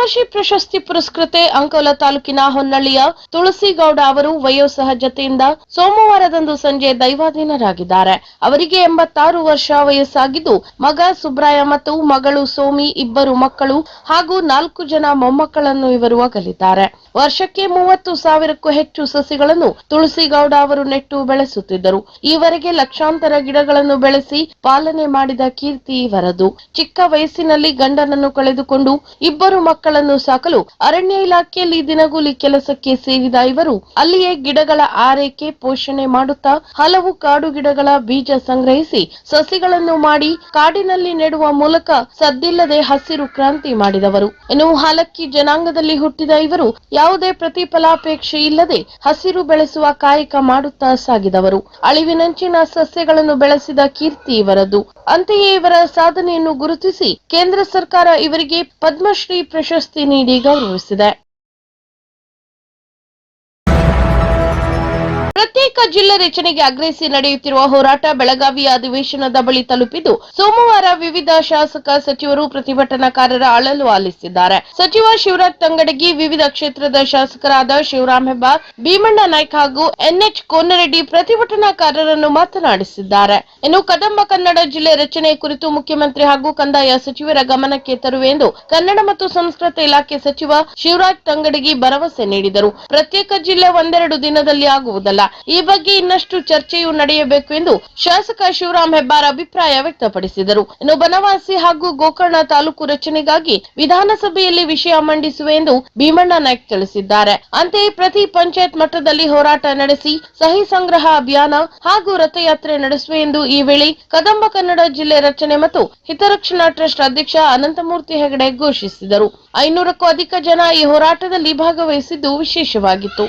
ಪದ್ಮಶ್ರೀ ಪ್ರಶಸ್ತಿ ಪುರಸ್ಕೃತೆ ಅಂಕೋಲ ತಾಲೂಕಿನ ಹೊನ್ನಳ್ಳಿಯ ತುಳಸಿಗೌಡ ಅವರು ವಯೋಸಹಜತೆಯಿಂದ ಸೋಮವಾರದಂದು ಸಂಜೆ ದೈವಾಧೀನರಾಗಿದ್ದಾರೆ. ಅವರಿಗೆ ಎಂಬತ್ತಾರು ವರ್ಷ ವಯಸ್ಸಾಗಿದ್ದು, ಮಗ ಸುಬ್ರಾಯ ಮತ್ತು ಮಗಳು ಸೋಮಿ ಇಬ್ಬರು ಮಕ್ಕಳು ಹಾಗೂ ನಾಲ್ಕು ಜನ ಮೊಮ್ಮಕ್ಕಳನ್ನು ಇವರು ಅಗಲಿದ್ದಾರೆ. ವರ್ಷಕ್ಕೆ ಮೂವತ್ತು ಸಾವಿರಕ್ಕೂ ಹೆಚ್ಚು ಸಸಿಗಳನ್ನು ತುಳಸಿಗೌಡ ಅವರು ನೆಟ್ಟು ಬೆಳೆಸುತ್ತಿದ್ದರು. ಈವರೆಗೆ ಲಕ್ಷಾಂತರ ಗಿಡಗಳನ್ನು ಬೆಳೆಸಿ ಪಾಲನೆ ಮಾಡಿದ ಕೀರ್ತಿ ಇವರದು ಚಿಕ್ಕ ವಯಸ್ಸಿನಲ್ಲಿ ಗಂಡನನ್ನು ಕಳೆದುಕೊಂಡು ಇಬ್ಬರು ಮಕ್ಕಳನ್ನು ಸಾಕಲು ಅರಣ್ಯ ಇಲಾಖೆಯಲ್ಲಿ ದಿನಗೂಲಿ ಕೆಲಸಕ್ಕೆ ಸೇರಿದ ಇವರು, ಅಲ್ಲಿಯೇ ಗಿಡಗಳ ಆರೈಕೆ ಪೋಷಣೆ ಮಾಡುತ್ತಾ ಹಲವು ಕಾಡು ಗಿಡಗಳ ಬೀಜ ಸಂಗ್ರಹಿಸಿ ಸಸಿಗಳನ್ನು ಮಾಡಿ ಕಾಡಿನಲ್ಲಿ ನೆಡುವ ಮೂಲಕ ಸದ್ದಿಲ್ಲದೆ ಹಸಿರು ಕ್ರಾಂತಿ ಮಾಡಿದವರು. ಇನ್ನು ಹಾಲಕ್ಕಿ ಜನಾಂಗದಲ್ಲಿ ಹುಟ್ಟಿದ ಇವರು ಯಾವುದೇ ಪ್ರತಿಫಲಾಪೇಕ್ಷೆ ಇಲ್ಲದೆ ಹಸಿರು ಬೆಳೆಸುವ ಕಾಯಕ ಮಾಡುತ್ತಾ ಸಾಗಿದವರು. ಅಳಿವಿನಂಚಿನ ಸಸ್ಯಗಳನ್ನು ಬೆಳೆಸಿದ ಕೀರ್ತಿ ಇವರದ್ದು. ಅಂತೆಯೇ ಇವರ ಸಾಧನೆಯನ್ನು ಗುರುತಿಸಿ ಕೇಂದ್ರ ಸರ್ಕಾರ ಇವರಿಗೆ ಪದ್ಮಶ್ರೀ ಪ್ರಶಸ್ತಿ ನೀಡಿ ಗೌರವಿಸಿದೆ ಪ್ರತ್ಯೇಕ ಜಿಲ್ಲೆ ರಚನೆಗೆ ಆಗ್ರಹಿಸಿ ನಡೆಯುತ್ತಿರುವ ಹೋರಾಟ ಬೆಳಗಾವಿಯ ಅಧಿವೇಶನದ ಬಳಿ ತಲುಪಿದ್ದು, ಸೋಮವಾರ ವಿವಿಧ ಶಾಸಕ ಸಚಿವರು ಪ್ರತಿಭಟನಾಕಾರರ ಅಳಲು ಆಲಿಸಿದ್ದಾರೆ. ಸಚಿವ ಶಿವರಾಜ್ ತಂಗಡಗಿ, ವಿವಿಧ ಕ್ಷೇತ್ರದ ಶಾಸಕರಾದ ಶಿವರಾಮ್ ಹೆಬ್ಬಾರ್, ಭೀಮಣ್ಣ ನಾಯ್ಕ ಹಾಗೂ ಎನ್ಎಚ್ ಕೋನರೆಡ್ಡಿ ಪ್ರತಿಭಟನಾಕಾರರನ್ನು ಮಾತನಾಡಿಸಿದ್ದಾರೆ. ಇನ್ನು ಕದಂಬ ಕನ್ನಡ ಜಿಲ್ಲೆ ರಚನೆ ಕುರಿತು ಮುಖ್ಯಮಂತ್ರಿ ಹಾಗೂ ಕಂದಾಯ ಸಚಿವರ ಗಮನಕ್ಕೆ ತರುವೆ ಎಂದು ಕನ್ನಡ ಮತ್ತು ಸಂಸ್ಕೃತಿ ಇಲಾಖೆ ಸಚಿವ ಶಿವರಾಜ್ ತಂಗಡಗಿ ಭರವಸೆ ನೀಡಿದರು. ಪ್ರತ್ಯೇಕ ಜಿಲ್ಲೆ ಒಂದೆರಡು ದಿನದಲ್ಲಿ ಆಗುವುದಲ್ಲ ಈ ಬಗ್ಗೆ ಇನ್ನಷ್ಟು ಚರ್ಚೆಯೂ ನಡೆಯಬೇಕು ಎಂದು ಶಾಸಕ ಶಿವರಾಮ್ ಹೆಬ್ಬಾರ್ ಅಭಿಪ್ರಾಯ ವ್ಯಕ್ತಪಡಿಸಿದರು. ಇನ್ನು ಬನವಾಸಿ ಹಾಗೂ ಗೋಕರ್ಣ ತಾಲೂಕು ರಚನೆಗಾಗಿ ವಿಧಾನಸಭೆಯಲ್ಲಿ ವಿಷಯ ಮಂಡಿಸುವೆ ಎಂದು ಭೀಮಣ್ಣ ನಾಯ್ಕ ತಿಳಿಸಿದ್ದಾರೆ. ಅಂತೆಯೇ ಪ್ರತಿ ಪಂಚಾಯತ್ ಮಟ್ಟದಲ್ಲಿ ಹೋರಾಟ ನಡೆಸಿ ಸಹಿ ಸಂಗ್ರಹ ಅಭಿಯಾನ ಹಾಗೂ ರಥಯಾತ್ರೆ ನಡೆಸುವೆ ಎಂದು ಈ ವೇಳೆ ಕದಂಬ ಕನ್ನಡ ಜಿಲ್ಲೆ ರಚನೆ ಮತ್ತು ಹಿತರಕ್ಷಣಾ ಟ್ರಸ್ಟ್ ಅಧ್ಯಕ್ಷ ಅನಂತಮೂರ್ತಿ ಹೆಗಡೆ ಘೋಷಿಸಿದರು. ಐನೂರಕ್ಕೂ ಅಧಿಕ ಜನ ಈ ಹೋರಾಟದಲ್ಲಿ ಭಾಗವಹಿಸಿದ್ದು ವಿಶೇಷವಾಗಿತ್ತು.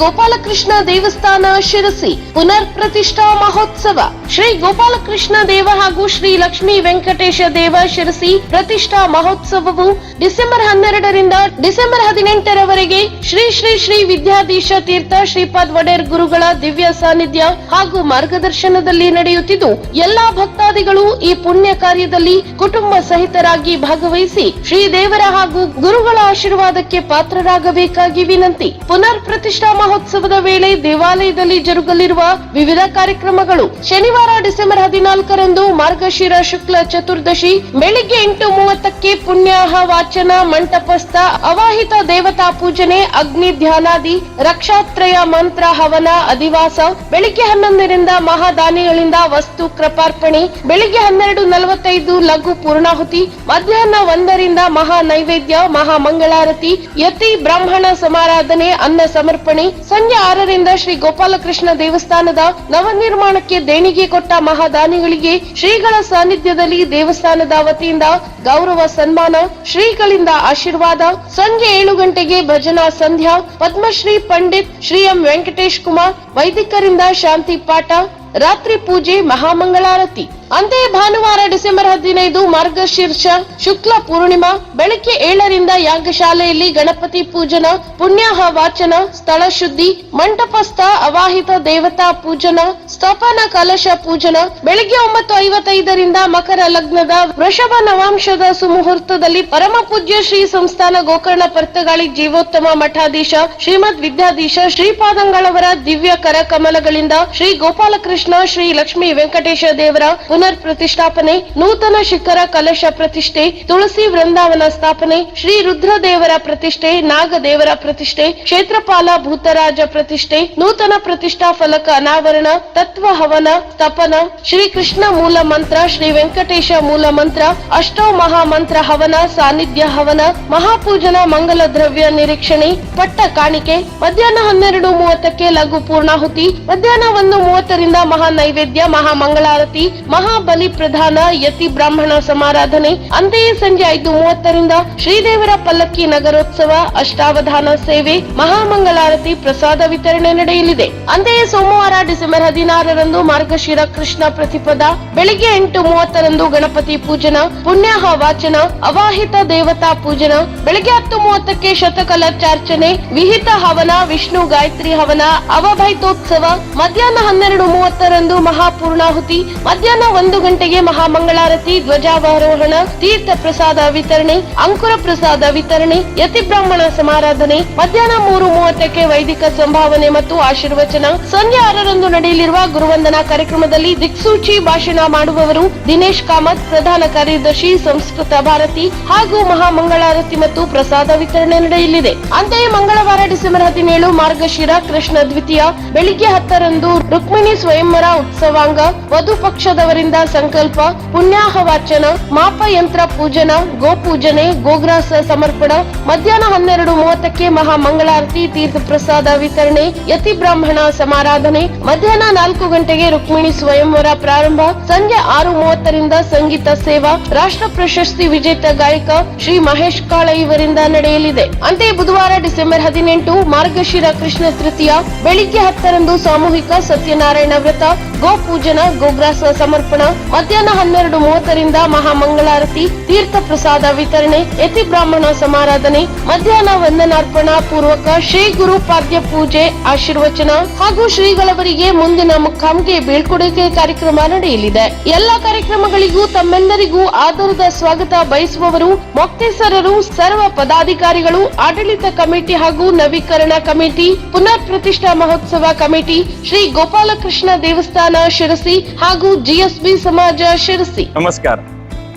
ಗೋಪಾಲಕೃಷ್ಣ ದೇವಸ್ಥಾನ ಶಿರಸಿ ಪುನರ್ ಪ್ರತಿಷ್ಠಾ ಮಹೋತ್ಸವ. ಶ್ರೀ ಗೋಪಾಲಕೃಷ್ಣ ದೇವ ಹಾಗೂ ಶ್ರೀ ಲಕ್ಷ್ಮೀ ವೆಂಕಟೇಶ ದೇವ ಶಿರಸಿ ಪ್ರತಿಷ್ಠಾ ಮಹೋತ್ಸವವು ಡಿಸೆಂಬರ್ ಹನ್ನೆರಡರಿಂದ ಡಿಸೆಂಬರ್ ಹದಿನೆಂಟರವರೆಗೆ ಶ್ರೀ ಶ್ರೀ ಶ್ರೀ ವಿದ್ಯಾಧೀಶ ತೀರ್ಥ ಶ್ರೀಪಾದ್ ವಡೇರ್ ಗುರುಗಳ ದಿವ್ಯ ಸಾನ್ನಿಧ್ಯ ಹಾಗೂ ಮಾರ್ಗದರ್ಶನದಲ್ಲಿ ನಡೆಯುತ್ತಿದ್ದು, ಎಲ್ಲಾ ಭಕ್ತಾದಿಗಳು ಈ ಪುಣ್ಯ ಕಾರ್ಯದಲ್ಲಿ ಕುಟುಂಬ ಸಹಿತರಾಗಿ ಭಾಗವಹಿಸಿ ಶ್ರೀ ದೇವರ ಹಾಗೂ ಗುರುಗಳ ಆಶೀರ್ವಾದಕ್ಕೆ ಪಾತ್ರರಾಗಬೇಕಾಗಿ ವಿನಂತಿ. ಪುನರ್ ಪ್ರತಿಷ್ಠಾ ಮಹೋತ್ಸವದ ವೇಳೆ ದೇವಾಲಯದಲ್ಲಿ ಜರುಗಲಿರುವ ವಿವಿಧ ಕಾರ್ಯಕ್ರಮಗಳು ಶನಿವಾರ ಡಿಸೆಂಬರ್ ಹದಿನಾಲ್ಕರಂದು ಮಾರ್ಗಶಿರ ಶುಕ್ಲ ಚತುರ್ದಶಿ ಬೆಳಿಗ್ಗೆ ಎಂಟು ಮೂವತ್ತಕ್ಕೆ ಪುಣ್ಯಾಹ ವಾಚನ ಮಂಟಪಸ್ಥ ಅವಾಹಿತ ದೇವತಾ ಪೂಜನೆ ಅಗ್ನಿ ಧ್ಯಾನಾದಿ ರಕ್ಷಾತ್ರಯ ಮಂತ್ರ ಹವನ ಅಧಿವಾಸ ಬೆಳಿಗ್ಗೆ ಹನ್ನೊಂದರಿಂದ ಮಹಾದಾನಿಗಳಿಂದ ವಸ್ತು ಕೃಪಾರ್ಪಣೆ ಬೆಳಿಗ್ಗೆ ಹನ್ನೆರಡು ನಲವತ್ತೈದು ಲಘು ಪೂರ್ಣಾಹುತಿ ಮಧ್ಯಾಹ್ನ ಒಂದರಿಂದ ಮಹಾ ನೈವೇದ್ಯ ಮಹಾ ಮಂಗಳಾರತಿ ಯತಿ ಬ್ರಾಹ್ಮಣ ಸಮಾರಾಧನೆ ಅನ್ನ ಸಮರ್ಪಣೆ ಸಂಜೆ ಆರರಿಂದ ಶ್ರೀ ಗೋಪಾಲಕೃಷ್ಣ ದೇವಸ್ಥಾನದ ನವ ನಿರ್ಮಾಣಕ್ಕೆ ದೇಣಿಗೆ ಕೊಟ್ಟ ಮಹಾದಾನಿಗಳಿಗೆ ಶ್ರೀಗಳ ಸಾನ್ನಿಧ್ಯದಲ್ಲಿ ದೇವಸ್ಥಾನದ ವತಿಯಿಂದ ಗೌರವ ಸನ್ಮಾನ, ಶ್ರೀಗಳಿಂದ ಆಶೀರ್ವಾದ. ಸಂಜೆ ಏಳು ಗಂಟೆಗೆ ಭಜನಾ ಸಂಧ್ಯಾ. ಪದ್ಮಶ್ರೀ ಪಂಡಿತ್ ಶ್ರೀ ಎಂ ವೆಂಕಟೇಶ್ ಕುಮಾರ್, ವೈದಿಕರಿಂದ ಶಾಂತಿ ಪಾಠ. ರಾತ್ರಿ ಪೂಜೆ ಮಹಾಮಂಗಳಾರತಿ. ಅಂತೆಯೇ ಭಾನುವಾರ ಡಿಸೆಂಬರ್ ಹದಿನೈದು ಮಾರ್ಗಶೀರ್ಷ ಶುಕ್ಲ ಪೂರ್ಣಿಮಾ ಬೆಳಗ್ಗೆ ಏಳರಿಂದ ಯಾಗಶಾಲೆಯಲ್ಲಿ ಗಣಪತಿ ಪೂಜನ, ಪುಣ್ಯಾಹ ವಾಚನ, ಸ್ಥಳ ಶುದ್ಧಿ ಮಂಟಪಸ್ಥ ಅವಾಹಿತ ದೇವತಾ ಪೂಜನ, ಸ್ಥಾಪನ ಕಲಶ ಪೂಜನ, ಬೆಳಗ್ಗೆ ಒಂಬತ್ತು ಐವತ್ತೈದರಿಂದ ಮಕರ ಲಗ್ನದ ವೃಷಭ ನವಾಂಶದ ಸುಮುಹೂರ್ತದಲ್ಲಿ ಪರಮ ಪೂಜ್ಯ ಶ್ರೀ ಸಂಸ್ಥಾನ ಗೋಕರ್ಣ ಪರ್ತಗಾಳಿ ಜೀವೋತ್ತಮ ಮಠಾಧೀಶ ಶ್ರೀಮದ್ ವಿದ್ಯಾಧೀಶ ಶ್ರೀಪಾದಂಗಳವರ ದಿವ್ಯ ಕರಕಮಲಗಳಿಂದ ಶ್ರೀ ಗೋಪಾಲಕೃಷ್ಣ ಶ್ರೀ ಲಕ್ಷ್ಮೀ ವೆಂಕಟೇಶ ದೇವರ ಪುನರ್ ಪ್ರತಿಷ್ಠಾಪನೆ ನೂತನ ಶಿಖರ ಕಲಶ ಪ್ರತಿಷ್ಠೆ, ತುಳಸಿ ವೃಂದಾವನ ಸ್ಥಾಪನೆ, ಶ್ರೀ ರುದ್ರದೇವರ ಪ್ರತಿಷ್ಠೆ, ನಾಗದೇವರ ಪ್ರತಿಷ್ಠೆ, ಕ್ಷೇತ್ರಪಾಲ ಭೂತರಾಜ ಪ್ರತಿಷ್ಠೆ, ನೂತನ ಪ್ರತಿಷ್ಠಾ ಫಲಕ ಅನಾವರಣ, ತತ್ವ ಹವನ, ತಪನ, ಶ್ರೀ ಕೃಷ್ಣ ಮೂಲ ಮಂತ್ರ, ಶ್ರೀ ವೆಂಕಟೇಶ ಮೂಲ ಮಂತ್ರ, ಅಷ್ಟೋ ಮಹಾಮಂತ್ರ ಹವನ, ಸಾನ್ನಿಧ್ಯ ಹವನ, ಮಹಾಪೂಜನ ಮಂಗಲ ದ್ರವ್ಯ ನಿರೀಕ್ಷಣೆ, ಪಟ್ಟ ಕಾಣಿಕೆ, ಮಧ್ಯಾಹ್ನ ಹನ್ನೆರಡು ಮೂವತ್ತಕ್ಕೆ ಲಘು ಪೂರ್ಣಾಹುತಿ, ಮಧ್ಯಾಹ್ನ ಒಂದು ಮೂವತ್ತರಿಂದ ಮಹಾ ನೈವೇದ್ಯ, ಮಹಾ ಮಂಗಳಾರತಿ ಮಹಾಬಲಿ ಪ್ರಧಾನ ಯತಿ ಬ್ರಾಹ್ಮಣ ಸಮಾರಾಧನೆ. ಅಂತೆಯೇ ಸಂಜೆ ಐದು ಮೂವತ್ತರಿಂದ ಶ್ರೀದೇವರ ಪಲ್ಲಕ್ಕಿ ನಗರೋತ್ಸವ, ಅಷ್ಟಾವಧಾನ ಸೇವೆ, ಮಹಾಮಂಗಳಾರತಿ, ಪ್ರಸಾದ ವಿತರಣೆ ನಡೆಯಲಿದೆ. ಅಂತೆಯೇ ಸೋಮವಾರ ಡಿಸೆಂಬರ್ ಹದಿನಾರರಂದು ಮಾರ್ಗಶಿರ ಕೃಷ್ಣ ಪ್ರತಿಪದ, ಬೆಳಿಗ್ಗೆ ಎಂಟು ಮೂವತ್ತರಂದು ಗಣಪತಿ ಪೂಜನ, ಪುಣ್ಯಾಹ ವಾಚನ, ಅವಾಹಿತ ದೇವತಾ ಪೂಜನ, ಬೆಳಿಗ್ಗೆ ಹತ್ತು ಮೂವತ್ತಕ್ಕೆ ಶತಕಲಚಾರ್ಚನೆ ವಿಹಿತ ಹವನ, ವಿಷ್ಣು ಗಾಯತ್ರಿ ಹವನ, ಅವಭೈತೋತ್ಸವ, ಮಧ್ಯಾಹ್ನ ಹನ್ನೆರಡು ಮೂವತ್ತರಂದು ಮಹಾಪೂರ್ಣಾಹುತಿ, ಮಧ್ಯಾಹ್ನ ಒಂದು ಗಂಟೆಗೆ ಮಹಾಮಂಗಳಾರತಿ ಧ್ವಜಾವಾರೋಹಣ ತೀರ್ಥ ಪ್ರಸಾದ ವಿತರಣೆ, ಅಂಕುರ ಪ್ರಸಾದ ವಿತರಣೆ, ಯತಿ ಬ್ರಾಹ್ಮಣ ಸಮಾರಾಧನೆ, ಮಧ್ಯಾಹ್ನ ಮೂರು ಮೂವತ್ತಕ್ಕೆ ವೈದಿಕ ಸಂಭಾವನೆ ಮತ್ತು ಆಶೀರ್ವಚನ. ಸಂಜೆ ಆರರಂದು ನಡೆಯಲಿರುವ ಗುರುವಂದನಾ ಕಾರ್ಯಕ್ರಮದಲ್ಲಿ ದಿಕ್ಸೂಚಿ ಭಾಷಣ ಮಾಡುವವರು ದಿನೇಶ್ ಕಾಮತ್, ಪ್ರಧಾನ ಕಾರ್ಯದರ್ಶಿ ಸಂಸ್ಕೃತ ಭಾರತಿ ಹಾಗೂ ಮಹಾಮಂಗಳಾರತಿ ಮತ್ತು ಪ್ರಸಾದ ವಿತರಣೆ ನಡೆಯಲಿದೆ. ಅಂತೆಯೇ ಮಂಗಳವಾರ ಡಿಸೆಂಬರ್ ಹದಿನೇಳು ಮಾರ್ಗಶಿರ, ಕೃಷ್ಣ ದ್ವಿತೀಯ, ಬೆಳಿಗ್ಗೆ ಹತ್ತರಂದು ರುಕ್ಮಿಣಿ ಸ್ವಯಂವರ ಉತ್ಸವಾಂಗ, ವಧು ಪಕ್ಷದವರಿಂದ ಸಂಕಲ್ಪ ಪುಣ್ಯಾಹ ವಾಚನ ಮಾಪಯಂತ್ರ ಪೂಜನ, ಗೋಪೂಜನೆ, ಗೋಗ್ರಾಸ ಸಮರ್ಪಣ, ಮಧ್ಯಾಹ್ನ ಹನ್ನೆರಡು ಮೂವತ್ತಕ್ಕೆ ಮಹಾಮಂಗಳಾರತಿ ತೀರ್ಥ ಪ್ರಸಾದ ವಿತರಣೆ, ಯತಿ ಬ್ರಾಹ್ಮಣ ಸಮಾರಾಧನೆ, ಮಧ್ಯಾಹ್ನ ನಾಲ್ಕು ಗಂಟೆಗೆ ರುಕ್ಮಿಣಿ ಸ್ವಯಂವರ ಪ್ರಾರಂಭ, ಸಂಜೆ ಆರು ಮೂವತ್ತರಿಂದ ಸಂಗೀತ ಸೇವಾ, ರಾಷ್ಟ್ರ ಪ್ರಶಸ್ತಿ ವಿಜೇತ ಗಾಯಕ ಶ್ರೀ ಮಹೇಶ್ ಕಾಳ ಇವರಿಂದ ನಡೆಯಲಿದೆ. ಅಂತೆಯೇ ಬುಧವಾರ ಡಿಸೆಂಬರ್ ಹದಿನೆಂಟು, ಮಾರ್ಗಶಿರ ಕೃಷ್ಣ ತೃತೀಯ, ಬೆಳಿಗ್ಗೆ ಹತ್ತರಂದು ಸಾಮೂಹಿಕ ಸತ್ಯನಾರಾಯಣ ವ್ರತ, ಗೋಪೂಜನ, ಗೋಗ್ರಾಸ ಸಮರ್ಪಣ. ಸಮರ್ಪಣ ಮಧ್ಯಾಹ್ನ ಹನ್ನೆರಡು ಮೂವತ್ತರಿಂದ ಮಹಾಮಂಗಳಾರತಿ ತೀರ್ಥ ಪ್ರಸಾದ ವಿತರಣೆ, ಯತಿ ಬ್ರಾಹ್ಮಣ ಸಮಾರಾಧನೆ, ಮಧ್ಯಾಹ್ನ ವಂದನಾರ್ಪಣಾ, ಪೂರ್ವಕ ಶ್ರೀ ಗುರುಪಾದ್ಯ ಪೂಜೆ, ಆಶೀರ್ವಚನ ಹಾಗೂ ಶ್ರೀಗಳವರಿಗೆ ಮುಂದಿನ ಮುಖಾಂಗೆ ಬೀಳ್ಕೊಡುಗೆ ಕಾರ್ಯಕ್ರಮ ನಡೆಯಲಿದೆ. ಎಲ್ಲಾ ಕಾರ್ಯಕ್ರಮಗಳಿಗೂ ತಮ್ಮೆಲ್ಲರಿಗೂ ಆಧಾರದ ಸ್ವಾಗತ ಬಯಸುವವರು ಮೊಕ್ತೇಸರರು, ಸರ್ವ ಪದಾಧಿಕಾರಿಗಳು, ಆಡಳಿತ ಕಮಿಟಿ ಹಾಗೂ ನವೀಕರಣ ಕಮಿಟಿ, ಪುನರ್ ಪ್ರತಿಷ್ಠಾ ಮಹೋತ್ಸವ ಕಮಿಟಿ, ಶ್ರೀ ಗೋಪಾಲಕೃಷ್ಣ ದೇವಸ್ಥಾನ ಶಿರಸಿ ಹಾಗೂ ಜಿಎಸ್ एसपी समाज शिरसी. नमस्कार.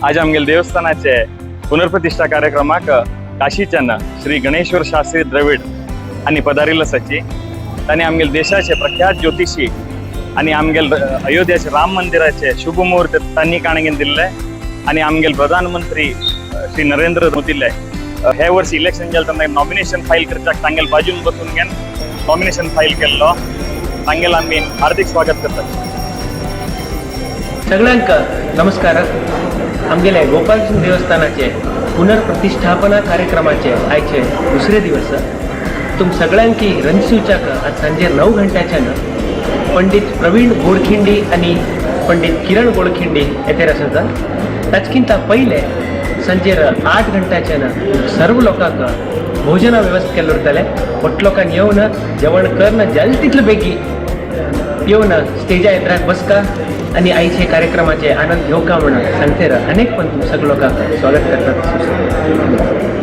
आज आमगेल देवस्थानाचे पुनर्प्रतिष्ठा कार्यक्रमाक काशीच्यान श्री गणेश्वर शास्त्री द्रविड आणि पदारिल्लो सची तांणी आमगेल देशाचे प्रख्यात ज्योतिषी आणि आमगेल अयोध्याचे राम मंदिराचे शुभ मुहूर्त तांनी काणगेन दिल्ले आणि आमगेल प्रधानमंत्री श्री नरेंद्र मोदीले हे वर्ष इलेक्शन गेलं तेन्ना नॉमिनेशन फाईल करतात तांगेल बाजून बसून घेवन नॉमिनेशन फाईल केल्लो. तांगेल आमी हार्दिक स्वागत करतात सगळ्यांक नमस्कार. आमगेले गोपालकृष्ण देवस्थानाचे पुनर्प्रतिष्ठापना कार्यक्रमाचे आयचे दुसरे दिवस. तुम सगळ्यांकी रणशिवच्याक आज सांजे नऊ घंट्याच्यान पंडित प्रवीण गोडखिंडी आणि पंडित किरण गोडखिंडी येथेर आसता. ताचकिंता पहिले सांजेर आठ घंट्याच्यान सर्व लोकांक भोजना व्यवस्था केल्लो उरतले मोठ लोकांक येवन जेवण करन जाल तितले बेगी येऊन स्टेजा येत्राक बसका आणि आईचे कार्यक्रमाचे आनंद घेवका म्हणून सांगतेर अनेक पण सगळं लोकांक स्वागत करतात.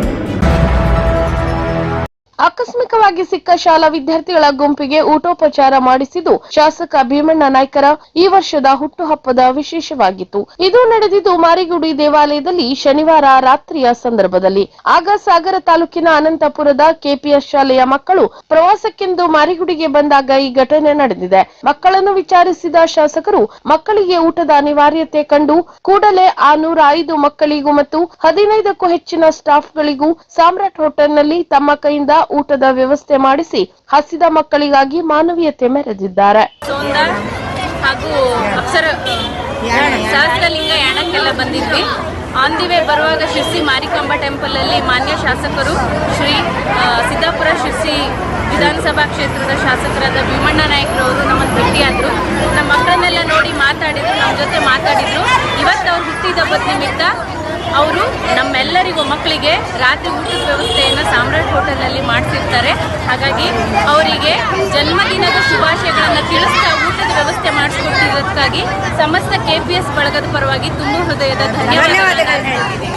ಆಕಸ್ಮಿಕವಾಗಿ ಸಿಕ್ಕ ಶಾಲಾ ವಿದ್ಯಾರ್ಥಿಗಳ ಗುಂಪಿಗೆ ಊಟೋಪಚಾರ ಮಾಡಿಸಿದ್ದು ಶಾಸಕ ಭೀಮಣ್ಣ ನಾಯ್ಕರ ಈ ವರ್ಷದ ಹುಟ್ಟುಹಬ್ಬದ ವಿಶೇಷವಾಗಿತ್ತು. ಇದು ನಡೆದಿದ್ದು ಮಾರಿಗುಡಿ ದೇವಾಲಯದಲ್ಲಿ ಶನಿವಾರ ರಾತ್ರಿಯ ಸಂದರ್ಭದಲ್ಲಿ. ಆಗ ಸಾಗರ ತಾಲೂಕಿನ ಅನಂತಪುರದ ಕೆಪಿಎಸ್ ಶಾಲೆಯ ಮಕ್ಕಳು ಪ್ರವಾಸಕ್ಕೆಂದು ಮಾರಿಗುಡಿಗೆ ಬಂದಾಗ ಈ ಘಟನೆ ನಡೆದಿದೆ. ಮಕ್ಕಳನ್ನು ವಿಚಾರಿಸಿದ ಶಾಸಕರು, ಮಕ್ಕಳಿಗೆ ಊಟದ ಅನಿವಾರ್ಯತೆ ಕಂಡು ಕೂಡಲೇ ಆ ನೂರ ಐದು ಮಕ್ಕಳಿಗೂ ಮತ್ತು ಹದಿನೈದಕ್ಕೂ ಹೆಚ್ಚಿನ ಸ್ಟಾಫ್ಗಳಿಗೂ ಸಾಮ್ರಾಟ್ ಹೋಟೆಲ್ನಲ್ಲಿ ತಮ್ಮ ಕೈಯಿಂದ ಊಟದ ವ್ಯವಸ್ಥೆ ಮಾಡಿಸಿ ಹಸಿದ ಮಕ್ಕಳಿಗಾಗಿ ಮಾನವೀಯತೆ ಮೆರೆದಿದ್ದಾರೆ. ಹಾಗೂ ಯಾಣಕ್ಕೆಲ್ಲ ಬಂದಿದ್ವಿ. ಆನ್ ದಿ ವೇ ಬರುವಾಗ ಶಿರ್ಸಿ ಟೆಂಪಲ್ ಅಲ್ಲಿ ಮಾನ್ಯ ಶಾಸಕರು ಶ್ರೀ ಸಿದ್ದಾಪುರ ಶಿರ್ಸಿ ವಿಧಾನಸಭಾ ಕ್ಷೇತ್ರದ ಶಾಸಕರಾದ ಭೀಮಣ್ಣ ನಾಯಕರವರು ನಮ್ಮನ್ನು ಭೇಟಿಯಾದರು. ನಮ್ಮ ಮಕ್ಕಳನ್ನೆಲ್ಲ ನೋಡಿ ಮಾತಾಡಿದ್ರು, ನಮ್ಮ ಜೊತೆ ಮಾತಾಡಿದ್ರು. ಇವತ್ತು ಅವ್ರು ಹುಟ್ಟಿದಬ್ಬದ ನಿಮಿತ್ತ ಅವರು ನಮ್ಮೆಲ್ಲರಿಗೂ ಮಕ್ಕಳಿಗೆ ರಾತ್ರಿ ಊಟದ ವ್ಯವಸ್ಥೆಯನ್ನು ಸಾಮ್ರಾಟ್ ಹೋಟೆಲ್ನಲ್ಲಿ ಮಾಡಿಸಿರ್ತಾರೆ. ಹಾಗಾಗಿ ಅವರಿಗೆ ಜನ್ಮದಿನದ ಶುಭಾಶಯಗಳನ್ನು ತಿಳಿಸ್ತಾ ಊಟದ ವ್ಯವಸ್ಥೆ ಮಾಡಿಸ್ಕೊಟ್ಟಿರೋದಕ್ಕಾಗಿ ಸಮಸ್ತ ಕೆ ಪಿ ಎಸ್ ಬಳಗದ ಪರವಾಗಿ ತುಂಬ ಹೃದಯದ ಧನ್ಯವಾದಗಳನ್ನು ಹೇಳ್ತೀನಿ.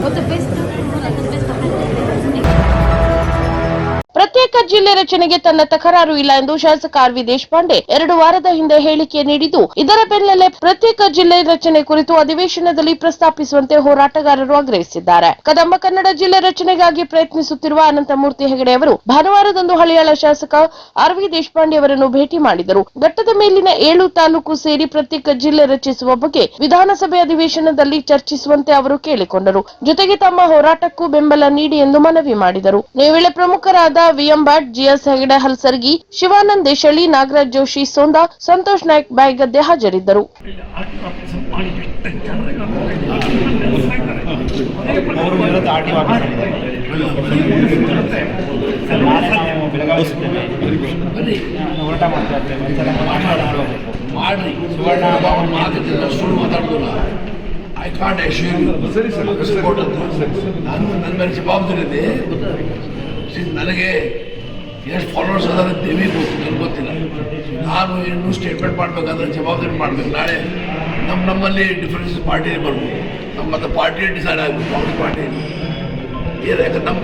¿Cuánto pesa? ¿Cuánto pesa? ಪ್ರತ್ಯೇಕ ಜಿಲ್ಲೆ ರಚನೆಗೆ ತನ್ನ ತಕರಾರು ಇಲ್ಲ ಎಂದು ಶಾಸಕ ಆರ್ ವಿ ದೇಶಪಾಂಡೆ ಎರಡು ವಾರದ ಹಿಂದೆ ಹೇಳಿಕೆ ನೀಡಿದ್ದು. ಇದರ ಬೆನ್ನಲ್ಲೇ ಪ್ರತ್ಯೇಕ ಜಿಲ್ಲೆ ರಚನೆ ಕುರಿತು ಅಧಿವೇಶನದಲ್ಲಿ ಪ್ರಸ್ತಾಪಿಸುವಂತೆ ಹೋರಾಟಗಾರರು ಆಗ್ರಹಿಸಿದ್ದಾರೆ. ಕದಂಬ ಕನ್ನಡ ಜಿಲ್ಲೆ ರಚನೆಗಾಗಿ ಪ್ರಯತ್ನಿಸುತ್ತಿರುವ ಅನಂತಮೂರ್ತಿ ಹೆಗಡೆ ಅವರು ಭಾನುವಾರದಂದು ಹಳಿಯಾಳ ಶಾಸಕ ಆರ್ ವಿ ದೇಶಪಾಂಡೆ ಅವರನ್ನು ಭೇಟಿ ಮಾಡಿದರು. ಘಟ್ಟದ ಮೇಲಿನ ಏಳು ತಾಲೂಕು ಸೇರಿ ಪ್ರತ್ಯೇಕ ಜಿಲ್ಲೆ ರಚಿಸುವ ಬಗ್ಗೆ ವಿಧಾನಸಭೆ ಅಧಿವೇಶನದಲ್ಲಿ ಚರ್ಚಿಸುವಂತೆ ಅವರು ಕೇಳಿಕೊಂಡರು. ಜೊತೆಗೆ ತಮ್ಮ ಹೋರಾಟಕ್ಕೂ ಬೆಂಬಲ ನೀಡಿ ಎಂದು ಮನವಿ ಮಾಡಿದರು. ಈ ವೇಳೆ ಪ್ರಮುಖರಾದ ವಿಎಂ ಭಟ್ ಜಿಎಸ್ ಹೆಗಡೆ ಹಲ್ಸರ್ಗಿ ಶಿವಾನಂದ್ ದೇಶಳ್ಳಿ ನಾಗರಾಜ್ ಜೋಶಿ ಸೋಂದಾ ಸಂತೋಷ್ ನಾಯ್ಕ್ ಬಾಯಿಗದ್ದೆ ಹಾಜರಿದ್ದರು. ಐ ಸರಿ ಸರ್. ನಾನು ನನ್ನ ಮೇಲೆ ಜವಾಬ್ದಾರಿ ಇದೆ. ನನಗೆ ಎಷ್ಟು ಫಾಲೋವರ್ಸ್ ಅದಾರೆ ದೇವಿ ಗೊತ್ತು ನನಗೆ ಗೊತ್ತಿಲ್ಲ. ನಾನು ಏನು ಸ್ಟೇಟ್ಮೆಂಟ್ ಮಾಡಬೇಕಾದ್ರೆ ಜವಾಬ್ದಾರಿ ಮಾಡಬೇಕು. ನಾಳೆ ನಮ್ಮ ನಮ್ಮಲ್ಲಿ ಡಿಫ್ರೆನ್ಸ್ ಪಾರ್ಟಿ ಬರ್ಬೋದು. ನಮ್ಮ ಮತ್ತೆ ಪಾರ್ಟಿ ಡಿಸೈಡ್ ಆಗಬೇಕು ಕಾಂಗ್ರೆಸ್ ಪಾರ್ಟಿ ಏನಾಗ ನಮ್ಮ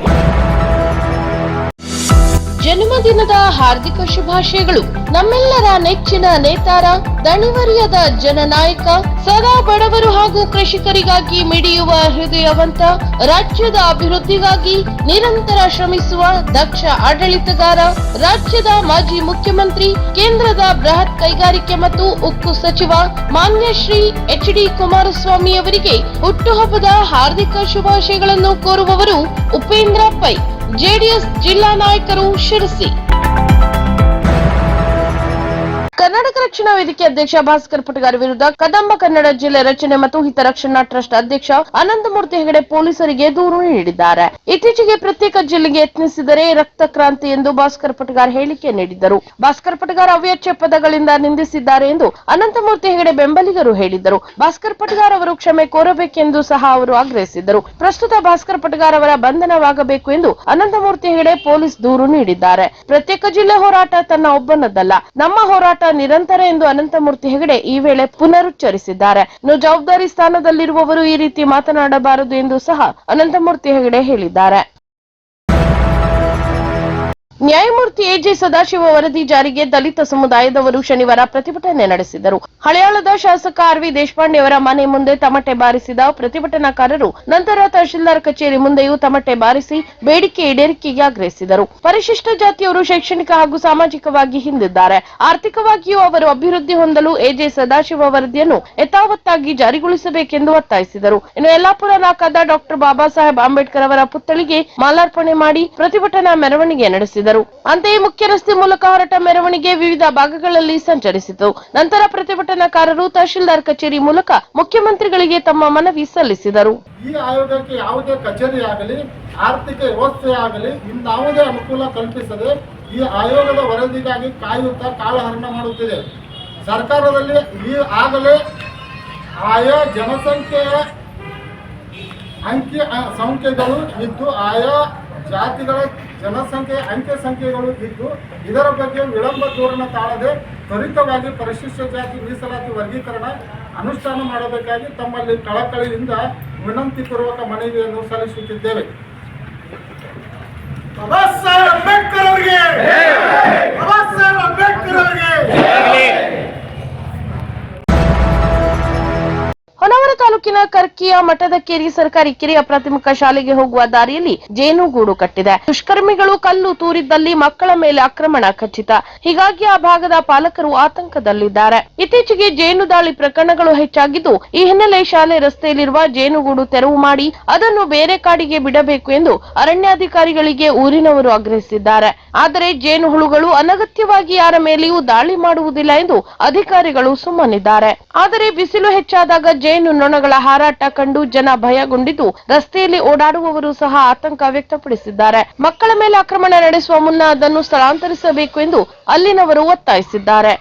ಜನ್ಮದಿನದ ಹಾರ್ದಿಕ ಶುಭಾಶಯಗಳು. ನಮ್ಮೆಲ್ಲರ ನೆಚ್ಚಿನ ನೇತಾರ, ದಣಿವರಿಯದ ಜನನಾಯಕ, ಸದಾ ಬಡವರು ಹಾಗೂ ಕೃಷಿಕರಿಗಾಗಿ ಮಿಡಿಯುವ ಹೃದಯವಂತ, ರಾಜ್ಯದ ಅಭಿವೃದ್ಧಿಗಾಗಿ ನಿರಂತರ ಶ್ರಮಿಸುವ ದಕ್ಷ ಆಡಳಿತಗಾರ, ರಾಜ್ಯದ ಮಾಜಿ ಮುಖ್ಯಮಂತ್ರಿ, ಕೇಂದ್ರದ ಬೃಹತ್ ಕೈಗಾರಿಕೆ ಮತ್ತು ಉಕ್ಕು ಸಚಿವ ಮಾನ್ಯ ಶ್ರೀ ಎಚ್ ಡಿ ಕುಮಾರಸ್ವಾಮಿ ಅವರಿಗೆ ಹುಟ್ಟುಹಬ್ಬದ ಹಾರ್ದಿಕ ಶುಭಾಶಯಗಳನ್ನು ಕೋರುವವರು ಉಪೇಂದ್ರ ಪೈ. ಜೆಡಿಎಸ್ ಜಿಲ್ಲಾ ನಾಯಕರು ಶಿರಸಿ ಕರ್ನಾಟಕ ರಕ್ಷಣಾ ವೇದಿಕೆ ಅಧ್ಯಕ್ಷ ಭಾಸ್ಕರ್ ಪುಟಗಾರ್ ವಿರುದ್ಧ ಕದಂಬ ಕನ್ನಡ ಜಿಲ್ಲೆ ರಚನೆ ಮತ್ತು ಹಿತರಕ್ಷಣಾ ಟ್ರಸ್ಟ್ ಅಧ್ಯಕ್ಷ ಅನಂತಮೂರ್ತಿ ಹೆಗಡೆ ಪೊಲೀಸರಿಗೆ ದೂರು ನೀಡಿದ್ದಾರೆ. ಇತ್ತೀಚೆಗೆ ಪ್ರತ್ಯೇಕ ಜಿಲ್ಲೆಗೆ ಯತ್ನಿಸಿದರೆ ರಕ್ತ ಕ್ರಾಂತಿ ಎಂದು ಭಾಸ್ಕರ್ ಪುಟಗಾರ್ ಹೇಳಿಕೆ ನೀಡಿದ್ದರು. ಭಾಸ್ಕರ್ ಪುಟಗಾರ್ ಅವ್ಯಾಚ್ಯ ಪದಗಳಿಂದ ನಿಂದಿಸಿದ್ದಾರೆ ಎಂದು ಅನಂತಮೂರ್ತಿ ಹೆಗಡೆ ಬೆಂಬಲಿಗರು ಹೇಳಿದ್ದರು. ಭಾಸ್ಕರ್ ಪಟಗಾರ್ ಅವರು ಕ್ಷಮೆ ಕೋರಬೇಕೆಂದು ಸಹ ಅವರು ಆಗ್ರಹಿಸಿದ್ದರು. ಪ್ರಸ್ತುತ ಭಾಸ್ಕರ್ ಪಟಗಾರ್ ಅವರ ಬಂಧನವಾಗಬೇಕು ಎಂದು ಅನಂತಮೂರ್ತಿ ಹೆಗಡೆ ಪೊಲೀಸ್ ದೂರು ನೀಡಿದ್ದಾರೆ. ಪ್ರತ್ಯೇಕ ಜಿಲ್ಲೆ ಹೋರಾಟ ತನ್ನ ಒಬ್ಬನದ್ದಲ್ಲ ನಮ್ಮ ಹೋರಾಟ ನಿರಂತರ ಎಂದು ಅನಂತಮೂರ್ತಿ ಹೆಗಡೆ ಈ ವೇಳೆ ಪುನರುಚ್ಚರಿಸಿದ್ದಾರೆ. ಇನ್ನು ಜವಾಬ್ದಾರಿ ಸ್ಥಾನದಲ್ಲಿರುವವರು ಈ ರೀತಿ ಮಾತನಾಡಬಾರದು ಎಂದು ಸಹ ಅನಂತಮೂರ್ತಿ ಹೆಗಡೆ ಹೇಳಿದ್ದಾರೆ. ನ್ಯಾಯಮೂರ್ತಿ ಎಜೆ ಸದಾಶಿವ ವರದಿ ಜಾರಿಗೆ ದಲಿತ ಸಮುದಾಯದವರು ಶನಿವಾರ ಪ್ರತಿಭಟನೆ ನಡೆಸಿದರು. ಹಳೆಯಾಳದ ಶಾಸಕ ಆರ್ ವಿ ದೇಶಪಾಂಡೆ ಅವರ ಮನೆ ಮುಂದೆ ತಮಟೆ ಬಾರಿಸಿದ ಪ್ರತಿಭಟನಾಕಾರರು ನಂತರ ತಹಶೀಲ್ದಾರ್ ಕಚೇರಿ ಮುಂದೆಯೂ ತಮಟೆ ಬಾರಿಸಿ ಬೇಡಿಕೆ ಈಡೇರಿಕೆಗೆ ಆಗ್ರಹಿಸಿದರು. ಪರಿಶಿಷ್ಟ ಜಾತಿಯವರು ಶೈಕ್ಷಣಿಕ ಹಾಗೂ ಸಾಮಾಜಿಕವಾಗಿ ಹಿಂದಿದ್ದಾರೆ. ಆರ್ಥಿಕವಾಗಿಯೂ ಅವರು ಅಭಿವೃದ್ಧಿ ಹೊಂದಲು ಎಜೆ ಸದಾಶಿವ ವರದಿಯನ್ನು ಯಥಾವತ್ತಾಗಿ ಜಾರಿಗೊಳಿಸಬೇಕೆಂದು ಒತ್ತಾಯಿಸಿದರು. ಇನ್ನು ಯಲ್ಲಾಪುರ ನಾಕಾದ ಡಾಕ್ಟರ್ ಬಾಬಾ ಸಾಹೇಬ್ ಅಂಬೇಡ್ಕರ್ ಅವರ ಪುತ್ಥಳಿಗೆ ಮಾಲಾರ್ಪಣೆ ಮಾಡಿ ಪ್ರತಿಭಟನಾ ಮೆರವಣಿಗೆ ನಡೆಸಿದರು. ಅಂತೆಯೇ ಮುಖ್ಯ ರಸ್ತೆ ಮೂಲಕ ಹೊರಟ ಮೆರವಣಿಗೆ ವಿವಿಧ ಭಾಗಗಳಲ್ಲಿ ಸಂಚರಿಸಿತು. ನಂತರ ಪ್ರತಿಭಟನಾಕಾರರು ತಹಶೀಲ್ದಾರ್ ಕಚೇರಿ ಮೂಲಕ ಮುಖ್ಯಮಂತ್ರಿಗಳಿಗೆ ತಮ್ಮ ಮನವಿ ಸಲ್ಲಿಸಿದರು. ಈ ಆಯೋಗಕ್ಕೆ ಯಾವುದೇ ಕಚೇರಿ ಆಗಲಿ ಆರ್ಥಿಕ ವ್ಯವಸ್ಥೆ ಆಗಲಿ ಇನ್ನಾವುದೇ ಅನುಕೂಲ ಕಲ್ಪಿಸದೆ ಈ ಆಯೋಗದ ವರದಿಗಾಗಿ ಕಾಯುತ್ತಾ ಕಾಲಹರಣ ಮಾಡುತ್ತಿದೆ. ಸರ್ಕಾರದಲ್ಲಿ ಈ ಆಗಲೇ ಆಯಾ ಜನಸಂಖ್ಯೆಯ ಅಂಕಿ ಸಂಖ್ಯೆಗಳು ಇದ್ದು ಆಯಾ ಜಾತಿಗಳ ಜನಸಂಖ್ಯೆಯ ಅಂಕೆ ಸಂಖ್ಯೆಗಳು ಇದ್ದು ಇದರ ಬಗ್ಗೆ ವಿಳಂಬ ಧೋರಣೆ ತಾಳದೆ ತ್ವರಿತವಾಗಿ ಪರಿಶಿಷ್ಟ ಜಾತಿ ಮೀಸಲಾತಿ ವರ್ಗೀಕರಣ ಅನುಷ್ಠಾನ ಮಾಡಬೇಕಾಗಿ ತಮ್ಮಲ್ಲಿ ಕಳಕಳಿಯಿಂದ ವಿನಂತಿ ಪೂರ್ವಕ ಮನವಿಯನ್ನು ಸಲ್ಲಿಸುತ್ತಿದ್ದೇವೆ. ಬಾಬಾ ಸಾಹೇಬ್ ಅಂಬೇಡ್ಕರ್ ಅವರಿಗೆ. ತಾಲೂಕಿನ ಕರ್ಕಿಯ ಮಠದಕೇರಿ ಸರ್ಕಾರಿ ಕಿರಿಯ ಪ್ರಾಥಮಿಕ ಶಾಲೆಗೆ ಹೋಗುವ ದಾರಿಯಲ್ಲಿ ಜೇನುಗೂಡು ಕಟ್ಟಿದೆ. ದುಷ್ಕರ್ಮಿಗಳು ಕಲ್ಲು ತೂರಿದ್ದಲ್ಲಿ ಮಕ್ಕಳ ಮೇಲೆ ಆಕ್ರಮಣ ಖಚಿತ. ಹೀಗಾಗಿ ಆ ಭಾಗದ ಪಾಲಕರು ಆತಂಕದಲ್ಲಿದ್ದಾರೆ. ಇತ್ತೀಚೆಗೆ ಜೇನು ದಾಳಿ ಪ್ರಕರಣಗಳು ಹೆಚ್ಚಾಗಿದ್ದು, ಈ ಹಿನ್ನೆಲೆ ಶಾಲೆ ರಸ್ತೆಯಲ್ಲಿರುವ ಜೇನುಗೂಡು ತೆರವು ಮಾಡಿ ಅದನ್ನು ಬೇರೆ ಕಾಡಿಗೆ ಬಿಡಬೇಕು ಎಂದು ಅರಣ್ಯಾಧಿಕಾರಿಗಳಿಗೆ ಊರಿನವರು ಆಗ್ರಹಿಸಿದ್ದಾರೆ. ಆದರೆ ಜೇನು ಹುಳುಗಳು ಅನಗತ್ಯವಾಗಿ ಯಾರ ಮೇಲೆಯೂ ದಾಳಿ ಮಾಡುವುದಿಲ್ಲ ಎಂದು ಅಧಿಕಾರಿಗಳು ಸುಮ್ಮನಿದ್ದಾರೆ. ಆದರೆ ಬಿಸಿಲು ಹೆಚ್ಚಾದಾಗ ಜೇನು ನೊಣಗಳ ಹಾರಾಟ ಕಂಡು ಜನ ಭಯಗೊಂಡಿದ್ದು, ರಸ್ತೆಯಲ್ಲಿ ಓಡಾಡುವವರು ಸಹ ಆತಂಕ ವ್ಯಕ್ತಪಡಿಸಿದ್ದಾರೆ. ಮಕ್ಕಳ ಮೇಲೆ ಆಕ್ರಮಣ ನಡೆಸುವ ಮುನ್ನ ಅದನ್ನು ಸ್ಥಳಾಂತರಿಸಬೇಕು ಎಂದು ಅಲ್ಲಿನವರು ಒತ್ತಾಯಿಸಿದ್ದಾರೆ.